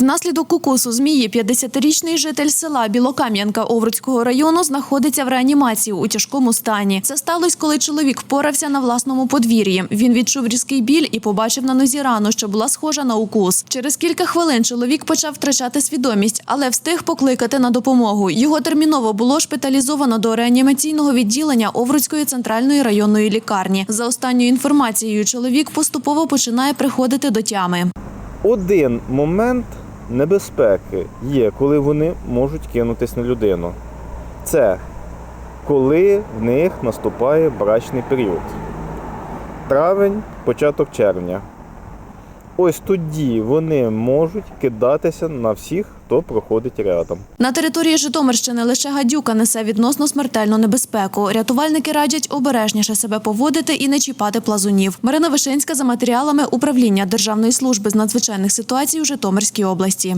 Внаслідок укусу змії 50-річний житель села Білокам'янка Овруцького району знаходиться в реанімації у тяжкому стані. Це сталося, коли чоловік впорався на власному подвір'ї. Він відчув різкий біль і побачив на нозі рану, що була схожа на укус. Через кілька хвилин чоловік почав втрачати свідомість, але встиг покликати на допомогу. Його терміново було шпиталізовано до реанімаційного відділення Овруцької центральної районної лікарні. За останньою інформацією, чоловік поступово починає приходити до тями. Один момент небезпеки є, коли вони можуть кинутись на людину. Це коли в них наступає брачний період. Травень, початок червня. Ось тоді вони можуть кидатися на всіх, хто проходить рядом. На території Житомирщини лише гадюка несе відносно смертельну небезпеку. Рятувальники радять обережніше себе поводити і не чіпати плазунів. Марина Вишинська за матеріалами управління Державної служби з надзвичайних ситуацій у Житомирській області.